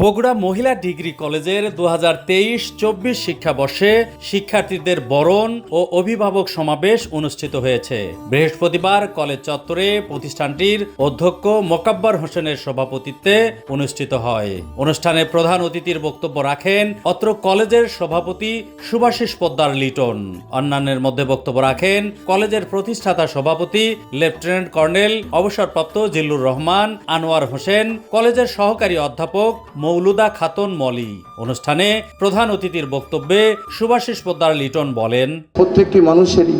বগুড়া মহিলা ডিগ্রি কলেজের দু হাজার তেইশ চব্বিশ শিক্ষাবর্ষে শিক্ষার্থীদের বরণ ও অভিভাবক সমাবেশ অনুষ্ঠিত হয়েছে। বৃহস্পতিবার কলেজ চত্বরে প্রতিষ্ঠানটির অধ্যক্ষ মোকাব্বর হোসেনের সভাপতিত্বে অনুষ্ঠিত হয়। অনুষ্ঠানে প্রধান অতিথির বক্তব্য রাখেন অত্র কলেজের সভাপতি সুভাষিস পোদ্দার লিটন। অন্যান্যের মধ্যে বক্তব্য রাখেন কলেজের প্রতিষ্ঠাতা সভাপতি লেফটেন্যান্ট কর্নেল, অবসরপ্রাপ্ত জিল্লুর রহমান, আনোয়ার হোসেন, কলেজের সহকারী অধ্যাপক মৌলুদা খাতুন মলি। অনুষ্ঠানে প্রধান অতিথির বক্তব্যে সুভাষিস পোদ্দার লিটন বলেন, প্রত্যেকটি মানুষেরই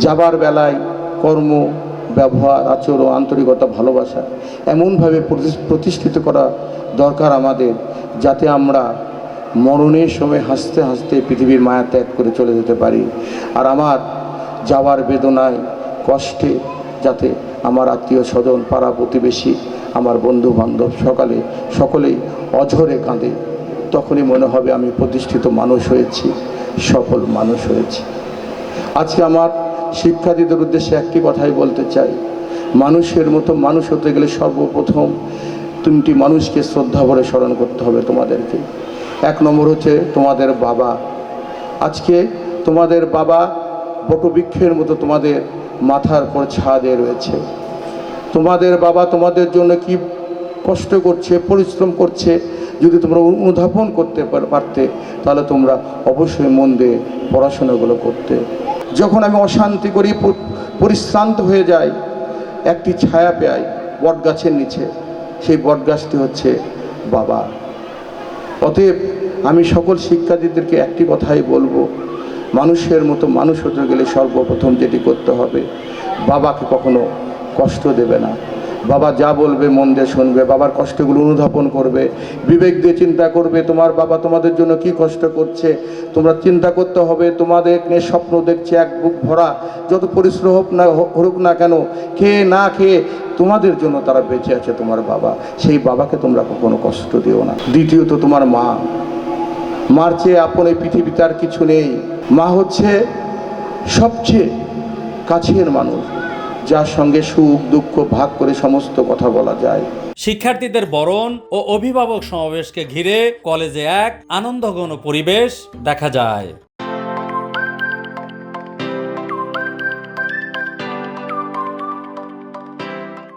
যাবার বেলায় কর্ম, ব্যবহার, আচরণ আন্তরিকতা, ভালোবাসা এমনভাবে প্রতি- প্রতিষ্ঠিত করা দরকার আমাদের, যাতে আমরা মরণের সময় হাসতে হাসতে পৃথিবীর মায়া ত্যাগ করে চলে যেতে পারি। আর আমার যাওয়ার বেদনায় কষ্টে যাতে আমার আত্মীয় স্বজন, পাড়া প্রতিবেশী আমার বন্ধু বান্ধব সকালে, সকলেই অঝরে কাঁদে। তখনই মনে হবে আমি প্রতিষ্ঠিত মানুষ হয়েছি, সফল মানুষ হয়েছি। আজকে আমার শিক্ষার্থীদের উদ্দেশ্যে একটি কথাই বলতে চাই। মানুষের মতো মানুষ হতে গেলে সর্বপ্রথম তিনটি মানুষকে শ্রদ্ধা ভরে স্মরণ করতে হবে তোমাদেরকে। এক নম্বর হচ্ছে তোমাদের বাবা। আজকে তোমাদের বাবা বটবৃক্ষের মতো তোমাদের মাথার পর ছাদে রয়েছে। তোমাদের বাবা তোমাদের জন্য কি কষ্ট করছে, পরিশ্রম করছে, যদি তোমরা অনুধাবন করতে পার- পারতে, তাহলে তোমরা অবশ্যই মন দিয়ে পড়াশোনাগুলো করতে। যখন আমি অশান্তি করি পরিশ্রান্ত হয়ে যাই, একটি ছায়া পাই বটগাছের নিচে। সেই বটগাছটি হচ্ছে বাবা। অতএব আমি সকল শিক্ষার্থীদেরকে একটি কথাই বলব, মানুষের মতো মানুষ হতে গেলে সর্বপ্রথম যেটি করতে হবে, বাবাকে কখনো কষ্ট দেবে না। বাবা যা বলবে, মন দিয়ে শুনবে, বাবার কষ্টগুলো অনুধাবন করবে, বিবেক দিয়ে চিন্তা করবে, তোমার বাবা তোমাদের জন্য কি কষ্ট করছে, তোমরা চিন্তা করতে হবে, তোমাদের নিয়ে স্বপ্ন দেখছে, এক বুক ভরা, যত পরিশ্রম হোক না হোক না কেন খেয়ে না খেয়ে তোমাদের জন্য তারা বেঁচে আছে তোমার বাবা। সেই বাবাকে তোমরা কখনো কষ্ট দিও না। দ্বিতীয়ত তোমার মা। মার চেয়ে আপন এই পৃথিবীতে আর কিছু নেই। মা হচ্ছে সবচেয়ে কাছের মানুষ। যার সঙ্গে সুখ, দুঃখ ভাগ করে সমস্ত কথা বলা যায়। শিক্ষার্থীদের বরণ ও অভিভাবক সমাবেশকে ঘিরে কলেজে এক আনন্দঘন পরিবেশ দেখা যায়।